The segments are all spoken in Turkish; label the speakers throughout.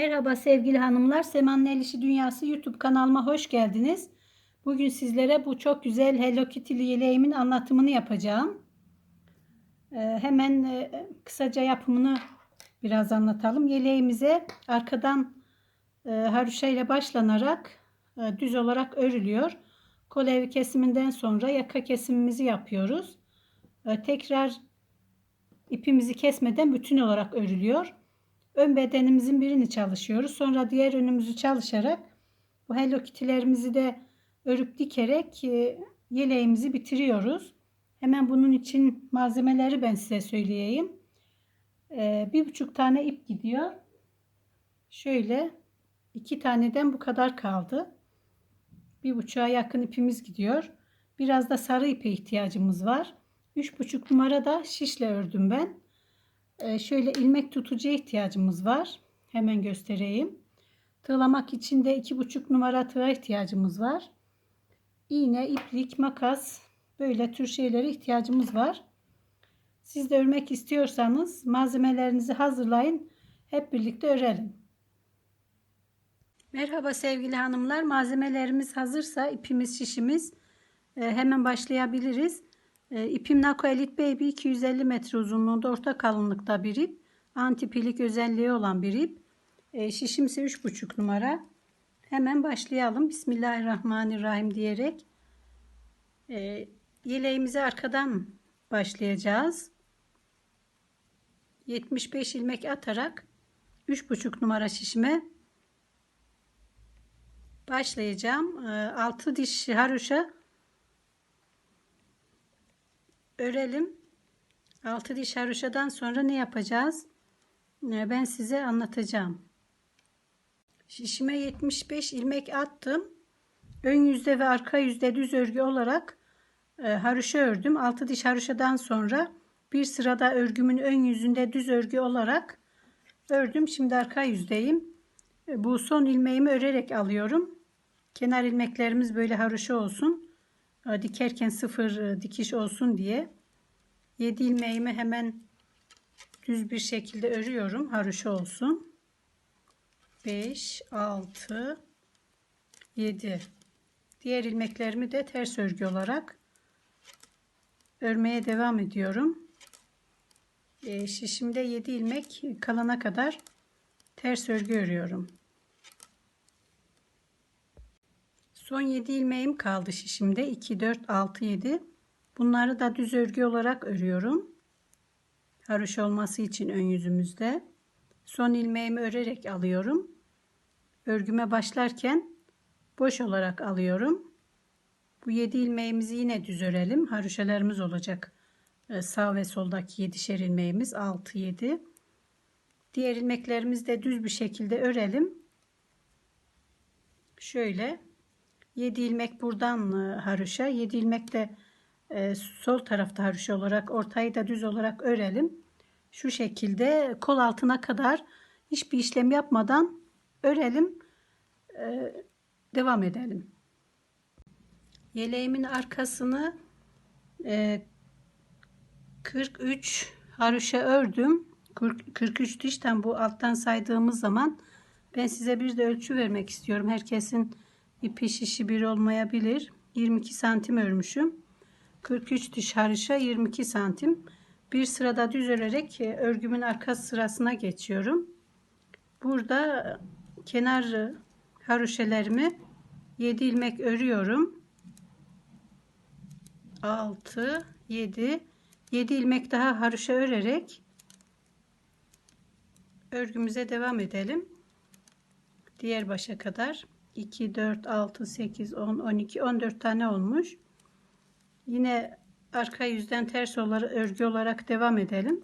Speaker 1: Merhaba sevgili hanımlar. Seman'ın El Dünyası YouTube kanalıma hoş geldiniz. Bugün sizlere bu çok güzel Hello Kitty'li yeleğimin anlatımını yapacağım. Ee, hemen e, kısaca yapımını biraz anlatalım. Yeleğimize arkadan e, haroşa ile başlanarak e, düz olarak örülüyor. Kol evi kesiminden sonra yaka kesimimizi yapıyoruz. E, tekrar ipimizi kesmeden bütün olarak örülüyor. Ön bedenimizin birini çalışıyoruz. Sonra diğer önümüzü çalışarak bu Hello Kitty'lerimizi de örüp dikerek e, yeleğimizi bitiriyoruz. Hemen bunun için malzemeleri ben size söyleyeyim. E, bir buçuk tane ip gidiyor. Şöyle iki taneden bu kadar kaldı. Bir buçuğa yakın ipimiz gidiyor. Biraz da sarı ipe ihtiyacımız var. Üç buçuk numara da şişle ördüm ben. Ee, şöyle ilmek tutucuya ihtiyacımız var. Hemen göstereyim. Tığlamak için de iki buçuk numara tığa ihtiyacımız var. İğne, iplik, makas böyle tür şeylere ihtiyacımız var. Siz de örmek istiyorsanız malzemelerinizi hazırlayın. Hep birlikte örelim. Merhaba sevgili hanımlar. Malzemelerimiz hazırsa ipimiz, şişimiz e, hemen başlayabiliriz. E, ipim Nako Elite Baby 250 metre uzunluğunda orta kalınlıkta bir ip. Antipilik özelliği olan bir ip. E, ise 3,5 numara. Hemen başlayalım. Bismillahirrahmanirrahim diyerek e, yeleğimizi arkadan başlayacağız. 75 ilmek atarak 3,5 numara şişime başlayacağım. 6 diş haroşa örelim. 6 diş haroşadan sonra ne yapacağız? Ee, ben size anlatacağım. Şişime 75 ilmek attım. Ön yüzde ve arka yüzde düz örgü olarak e, haroşa ördüm. 6 diş haroşadan sonra bir sırada örgümün ön yüzünde düz örgü olarak ördüm. Şimdi arka yüzdeyim. E, bu son ilmeğimi örerek alıyorum. Kenar ilmeklerimiz böyle haroşa olsun. Dikerken sıfır dikiş olsun diye 7 ilmeğimi hemen düz bir şekilde örüyorum. Haroşa olsun. 5 6 7 diğer ilmeklerimi de ters örgü olarak örmeye devam ediyorum. E, şişimde 7 ilmek kalana kadar ters örgü örüyorum Son 7 ilmeğim kaldı şişimde. 2, 4, 6, 7. Bunları da düz örgü olarak örüyorum. Haroş olması için ön yüzümüzde. Son ilmeğimi örerek alıyorum. Örgüme başlarken boş olarak alıyorum. Bu 7 ilmeğimizi yine düz örelim. Haroşalarımız olacak. Ee, sağ ve soldaki 7'şer ilmeğimiz 6, 7. Diğer ilmeklerimizi de düz bir şekilde örelim. Şöyle 7 ilmek buradan e, haroşa 7 ilmek de e, sol tarafta haroşa olarak ortayı da düz olarak örelim. Şu şekilde kol altına kadar hiçbir işlem yapmadan örelim. E, devam edelim. Yeleğimin arkasını 43 haroşa ördüm. 43 dişten bu alttan saydığımız zaman ben size bir de ölçü vermek istiyorum. Herkesin ipi şişi bir olmayabilir. 22 santim örmüşüm. 43 diş haroşa 22 santim. Bir sırada düz örerek e, örgümün arka sırasına geçiyorum. Burada kenar haroşelerimi 7 ilmek örüyorum. 6 7 7 ilmek daha haroşa örerek örgümüze devam edelim. Diğer başa kadar 2 4 6 8 10 12 14 tane olmuş. Yine arka yüzden ters olarak örgü olarak devam edelim.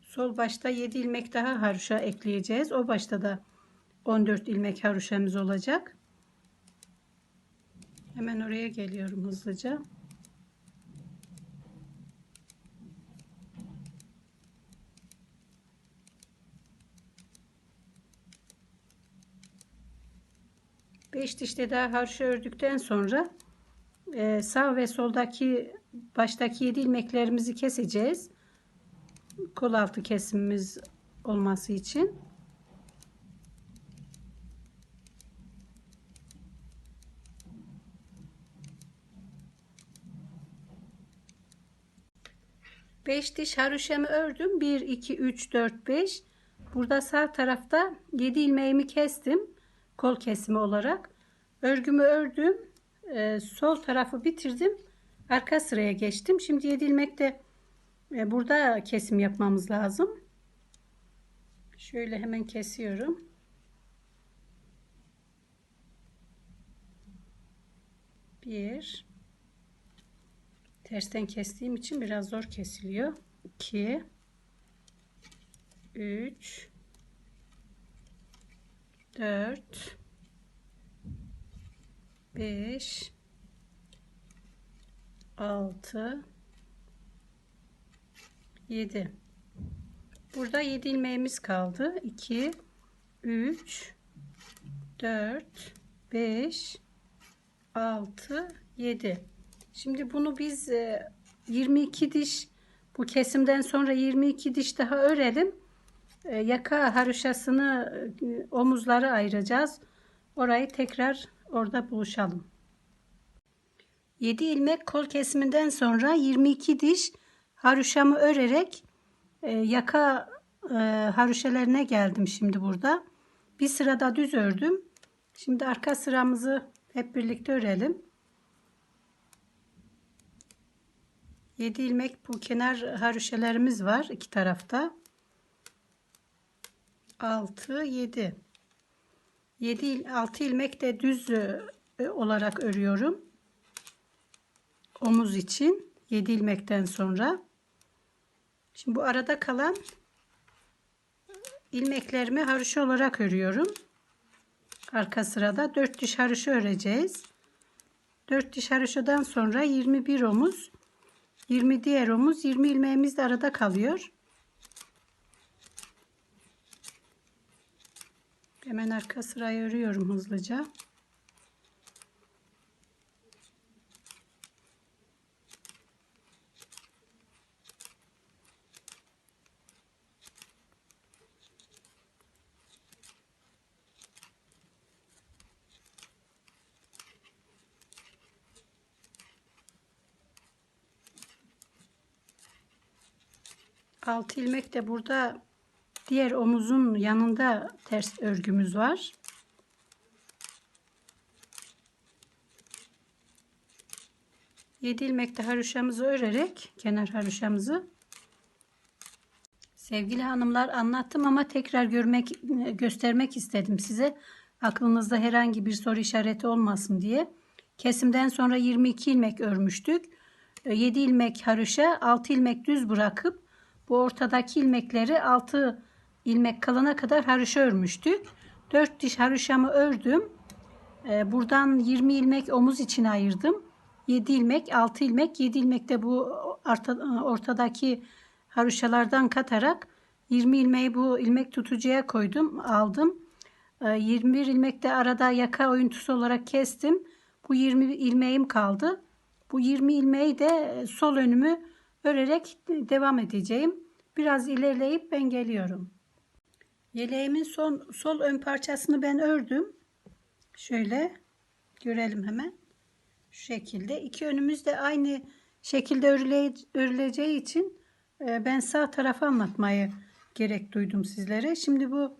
Speaker 1: Sol başta 7 ilmek daha haroşa ekleyeceğiz. O başta da 14 ilmek haroşamız olacak. Hemen oraya geliyorum hızlıca. 5 dişte daha haroşa ördükten sonra e, sağ ve soldaki baştaki 7 ilmeklerimizi keseceğiz. kol altı kesimimiz olması için. Beş diş haroşamı ördüm. 1, 2, 3, 4, 5. Burada sağ tarafta 7 ilmeğimi kestim. Kol kesimi olarak. Örgümü ördüm. Ee, sol tarafı bitirdim. Arka sıraya geçtim. Şimdi 7 ilmekte e, burada kesim yapmamız lazım. Şöyle hemen kesiyorum. Bir. Tersten kestiğim için biraz zor kesiliyor. 2 3 4 5 6 7 Burada 7 ilmeğimiz kaldı. 2 3 4 5 6 7 Şimdi bunu biz 22 e, diş bu kesimden sonra 22 diş daha örelim. E, yaka haroşasını e, omuzları ayıracağız. Orayı tekrar orada buluşalım. 7 ilmek kol kesiminden sonra 22 diş haroşamı örerek yaka haroşalarına geldim şimdi burada. Bir sırada düz ördüm. Şimdi arka sıramızı hep birlikte örelim. 7 ilmek bu kenar haroşelerimiz var iki tarafta. 6 7 7 6 ilmek de düz e, olarak örüyorum. Omuz için 7 ilmekten sonra. Şimdi bu arada kalan ilmeklerimi haroşa olarak örüyorum. Arka sırada 4 diş haroşa öreceğiz. 4 diş haroşadan sonra 21 omuz 20 diğer omuz 20 ilmeğimiz de arada kalıyor. Hemen arka sırayı örüyorum hızlıca. Altı ilmek de burada diğer omuzun yanında ters örgümüz var. Yedi ilmek de haroşamızı örerek kenar haroşamızı sevgili hanımlar anlattım ama tekrar görmek göstermek istedim size. Aklınızda herhangi bir soru işareti olmasın diye. Kesimden sonra 22 ilmek örmüştük. 7 ilmek haroşa 6 ilmek düz bırakıp bu ortadaki ilmekleri 6 ilmek kalana kadar haroşa örmüştük. 4 diş haroşamı ördüm. Ee, buradan 20 ilmek omuz için ayırdım. 7 ilmek, 6 ilmek, 7 ilmek de bu ortadaki haroşalardan katarak 20 ilmeği bu ilmek tutucuya koydum, aldım. 21 ee, ilmek de arada yaka oyuntusu olarak kestim. Bu 20 ilmeğim kaldı. Bu 20 ilmeği de sol önümü örerek devam edeceğim. Biraz ilerleyip ben geliyorum. Yeleğimin son sol ön parçasını ben ördüm. Şöyle görelim hemen. Şu şekilde. İki önümüz de aynı şekilde örüle, örüleceği için e, ben sağ tarafı anlatmayı gerek duydum sizlere. Şimdi bu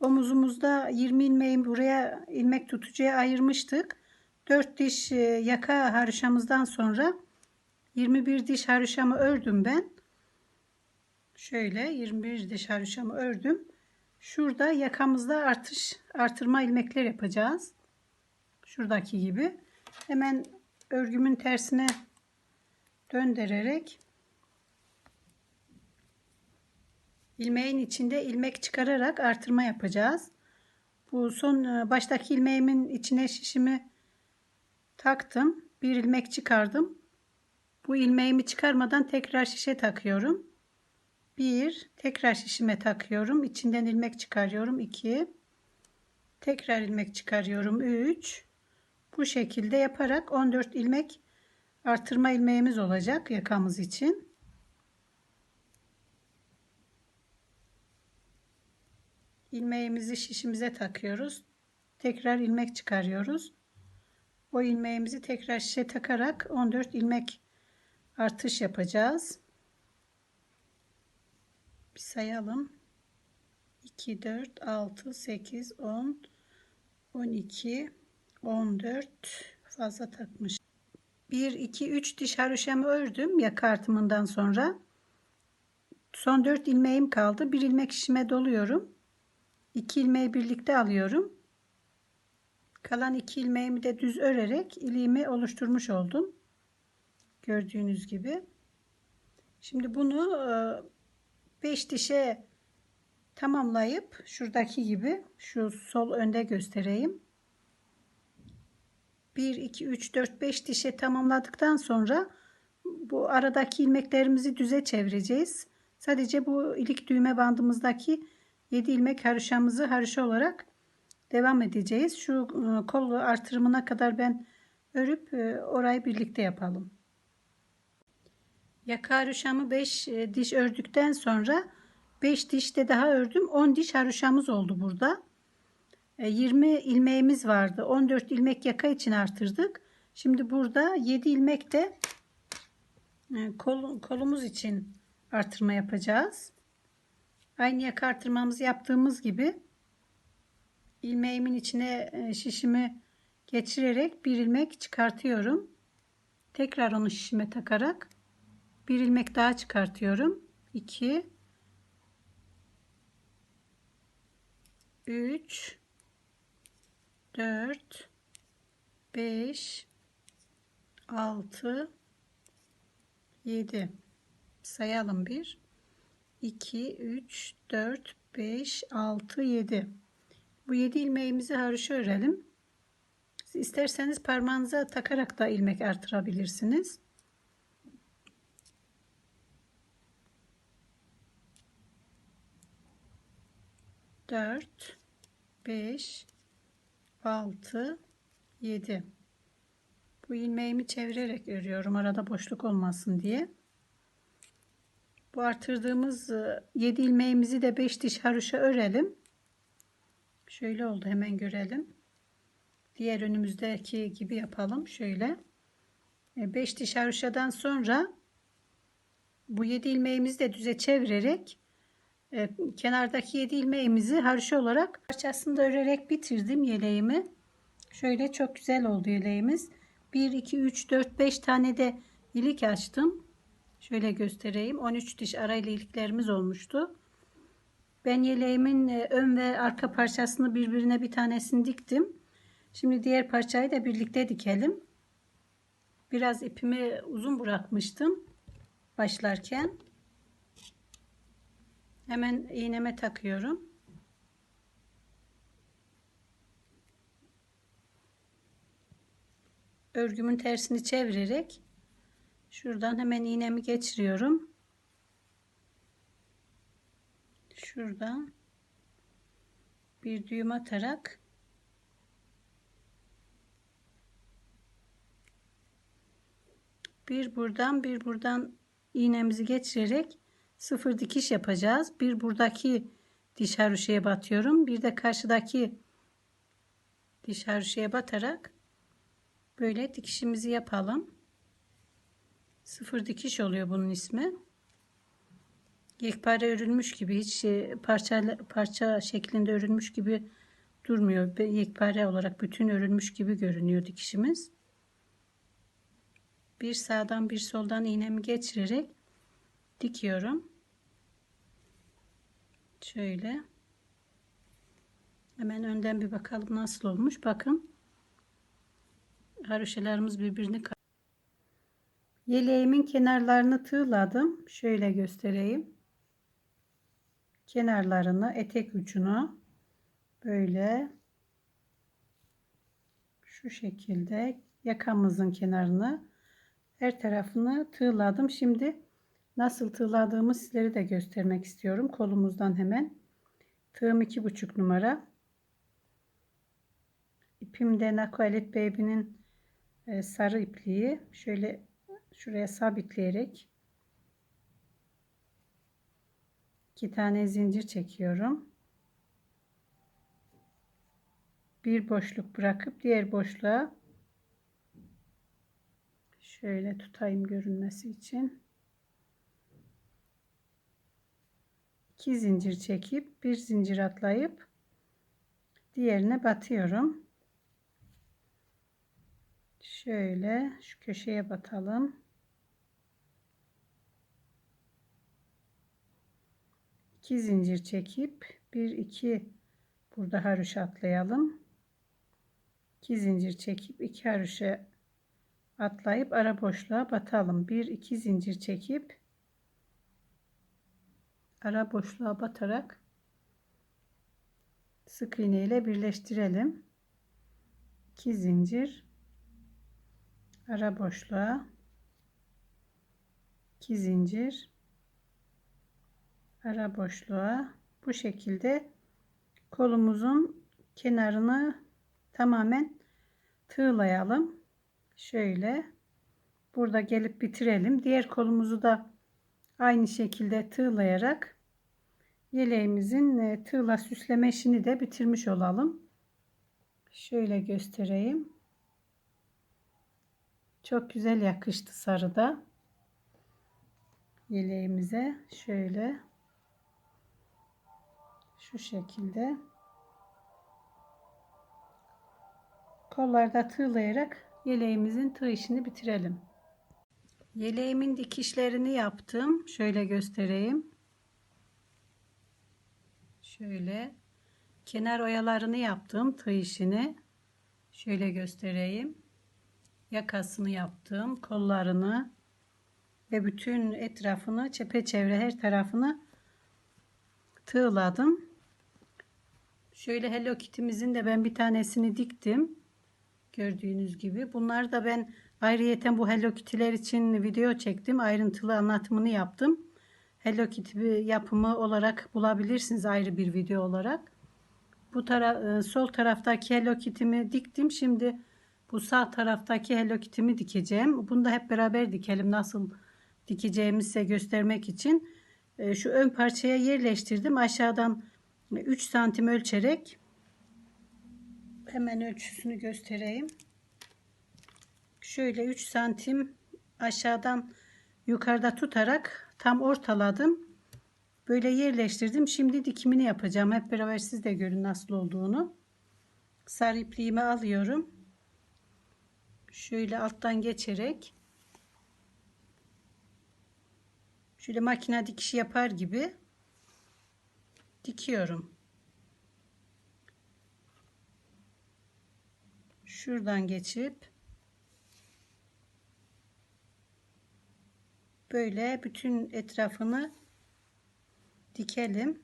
Speaker 1: omuzumuzda 20 ilmeği buraya ilmek tutucuya ayırmıştık. 4 diş e, yaka haroşamızdan sonra 21 diş haroşamı ördüm ben. Şöyle 21 diş haroşamı ördüm. Şurada yakamızda artış artırma ilmekler yapacağız. Şuradaki gibi. Hemen örgümün tersine döndürerek ilmeğin içinde ilmek çıkararak artırma yapacağız. Bu son e, baştaki ilmeğimin içine şişimi taktım. Bir ilmek çıkardım. Bu ilmeğimi çıkarmadan tekrar şişe takıyorum. 1 tekrar şişime takıyorum. İçinden ilmek çıkarıyorum. 2 tekrar ilmek çıkarıyorum. 3 bu şekilde yaparak 14 ilmek artırma ilmeğimiz olacak yakamız için. İlmeğimizi şişimize takıyoruz. Tekrar ilmek çıkarıyoruz. O ilmeğimizi tekrar şişe takarak 14 ilmek artış yapacağız. Bir sayalım. 2, 4, 6, 8, 10, 12, 14 fazla takmış. 1, 2, 3 diş haroşamı ördüm yaka artımından sonra. Son 4 ilmeğim kaldı. Bir ilmek işime doluyorum. 2 ilmeği birlikte alıyorum. Kalan 2 ilmeğimi de düz örerek iliğimi oluşturmuş oldum. Gördüğünüz gibi. Şimdi bunu 5 dişe tamamlayıp şuradaki gibi şu sol önde göstereyim. 1 2 3 4 5 dişe tamamladıktan sonra bu aradaki ilmeklerimizi düze çevireceğiz. Sadece bu ilik düğme bandımızdaki 7 ilmek haroşamızı haroşa olarak devam edeceğiz. Şu e, kol artırımına kadar ben örüp e, orayı birlikte yapalım. Yaka haroşamı 5 e, diş ördükten sonra 5 diş de daha ördüm. 10 diş haroşamız oldu burada. 20 ilmeğimiz vardı. 14 ilmek yaka için artırdık. Şimdi burada 7 ilmek de kol, kolumuz için artırma yapacağız. Aynı yaka artırmamızı yaptığımız gibi ilmeğimin içine e, şişimi geçirerek bir ilmek çıkartıyorum. Tekrar onu şişime takarak bir ilmek daha çıkartıyorum. 2 3 4 5 6 7 sayalım bir. 2 3 4 5 6 7 bu 7 ilmeğimizi haroşa örelim. İsterseniz parmağınıza takarak da ilmek artırabilirsiniz dört beş 6 7 bu ilmeğimi çevirerek örüyorum arada boşluk olmasın diye. Bu artırdığımız 7 e, ilmeğimizi de 5 diş haroşa örelim. Şöyle oldu hemen görelim. Diğer önümüzdeki gibi yapalım şöyle. 5 e, diş haroşadan sonra bu 7 ilmeğimizi de düze çevirerek e, kenardaki 7 ilmeğimizi haroşa olarak parçasını da örerek bitirdim yeleğimi. Şöyle çok güzel oldu yeleğimiz. 1, 2, 3, 4, 5 tane de ilik açtım. Şöyle göstereyim. 13 diş arayla iliklerimiz olmuştu. Ben yeleğimin e, ön ve arka parçasını birbirine bir tanesini diktim. Şimdi diğer parçayı da birlikte dikelim. Biraz ipimi uzun bırakmıştım başlarken. Hemen iğneme takıyorum. Örgümün tersini çevirerek şuradan hemen iğnemi geçiriyorum. Şuradan bir düğüm atarak bir buradan bir buradan iğnemizi geçirerek sıfır dikiş yapacağız. Bir buradaki diş haroşaya batıyorum. Bir de karşıdaki diş haroşaya batarak böyle dikişimizi yapalım. Sıfır dikiş oluyor bunun ismi. Yekpare örülmüş gibi hiç şey, parça parça şeklinde örülmüş gibi durmuyor. Yekpare olarak bütün örülmüş gibi görünüyor dikişimiz. Bir sağdan bir soldan iğnemi geçirerek dikiyorum. Şöyle. Hemen önden bir bakalım nasıl olmuş. Bakın. Haroşalarımız birbirini Yeleğimin kenarlarını tığladım. Şöyle göstereyim. Kenarlarını, etek ucunu böyle şu şekilde yakamızın kenarını her tarafını tığladım. Şimdi Nasıl tığladığımı sizlere de göstermek istiyorum. Kolumuzdan hemen. Tığım iki buçuk numara. İpim de Nakoalet Baby'nin e, sarı ipliği. Şöyle şuraya sabitleyerek iki tane zincir çekiyorum. bir boşluk bırakıp diğer boşluğa şöyle tutayım görünmesi için. 2 zincir çekip bir zincir atlayıp diğerine batıyorum. Şöyle şu köşeye batalım. 2 zincir çekip 1 2 burada haroşa atlayalım. 2 zincir çekip 2 haroşa atlayıp ara boşluğa batalım. 1 2 zincir çekip ara boşluğa batarak sık iğne ile birleştirelim. 2 zincir ara boşluğa 2 zincir ara boşluğa bu şekilde kolumuzun kenarını tamamen tığlayalım. Şöyle burada gelip bitirelim. Diğer kolumuzu da aynı şekilde tığlayarak yeleğimizin e, tığla süsleme işini de bitirmiş olalım. Şöyle göstereyim. Çok güzel yakıştı sarıda. Yeleğimize şöyle şu şekilde kollarda tığlayarak yeleğimizin tığ işini bitirelim. Yeleğimin dikişlerini yaptım. Şöyle göstereyim. Şöyle kenar oyalarını yaptım tığ işini. Şöyle göstereyim. Yakasını yaptım, kollarını ve bütün etrafını çepeçevre her tarafını tığladım. Şöyle Hello Kitty'mizin de ben bir tanesini diktim. Gördüğünüz gibi. Bunlar da ben ayrıyeten bu Hello Kitty'ler için video çektim. Ayrıntılı anlatımını yaptım. Hello Kitty yapımı olarak bulabilirsiniz ayrı bir video olarak. Bu tara sol taraftaki Hello Kitty'mi diktim. Şimdi bu sağ taraftaki Hello Kitty'mi dikeceğim. Bunu da hep beraber dikelim. Nasıl dikeceğimizi size göstermek için. E, şu ön parçaya yerleştirdim. Aşağıdan 3 santim ölçerek hemen ölçüsünü göstereyim. Şöyle 3 santim aşağıdan yukarıda tutarak tam ortaladım. Böyle yerleştirdim. Şimdi dikimini yapacağım. Hep beraber siz de görün nasıl olduğunu. Sarı ipliğimi alıyorum. Şöyle alttan geçerek şöyle makine dikişi yapar gibi dikiyorum. Şuradan geçip böyle bütün etrafını dikelim.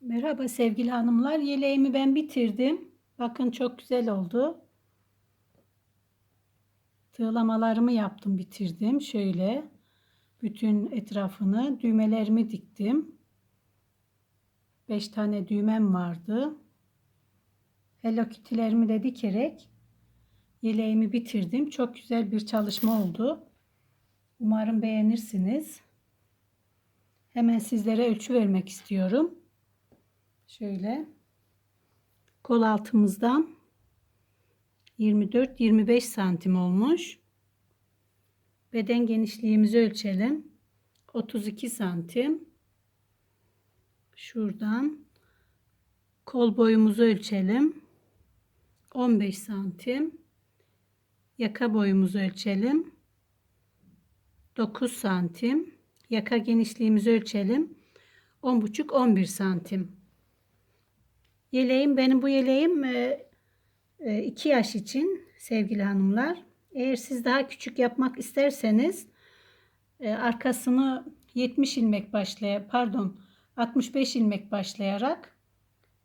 Speaker 1: Merhaba sevgili hanımlar. Yeleğimi ben bitirdim. Bakın çok güzel oldu. Tığlamalarımı yaptım, bitirdim. Şöyle bütün etrafını düğmelerimi diktim. 5 tane düğmem vardı. Hello Kitty'lerimi de dikerek yeleğimi bitirdim. Çok güzel bir çalışma oldu. Umarım beğenirsiniz. Hemen sizlere ölçü vermek istiyorum. Şöyle kol altımızdan 24-25 santim olmuş. Beden genişliğimizi ölçelim. 32 santim. Şuradan kol boyumuzu ölçelim. 15 santim. Yaka boyumuzu ölçelim. 9 santim. Yaka genişliğimizi ölçelim. 10,5-11 santim. Yeleğim benim bu yeleğim 2 yaş için sevgili hanımlar. Eğer siz daha küçük yapmak isterseniz e, arkasını 70 ilmek başlaya pardon 65 ilmek başlayarak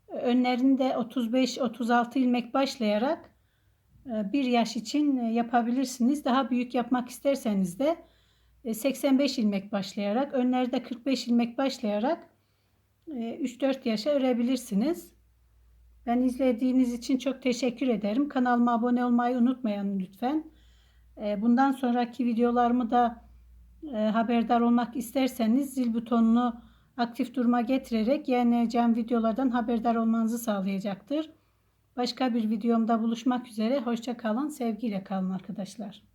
Speaker 1: önlerinde 35-36 ilmek başlayarak e, bir yaş için yapabilirsiniz. Daha büyük yapmak isterseniz de 85 ilmek başlayarak önlerde 45 ilmek başlayarak 3-4 yaşa örebilirsiniz. Ben izlediğiniz için çok teşekkür ederim. Kanalıma abone olmayı unutmayın lütfen. Bundan sonraki videolarımı da e, haberdar olmak isterseniz zil butonunu aktif duruma getirerek yayınlayacağım videolardan haberdar olmanızı sağlayacaktır. Başka bir videomda buluşmak üzere. Hoşça kalın, sevgiyle kalın arkadaşlar.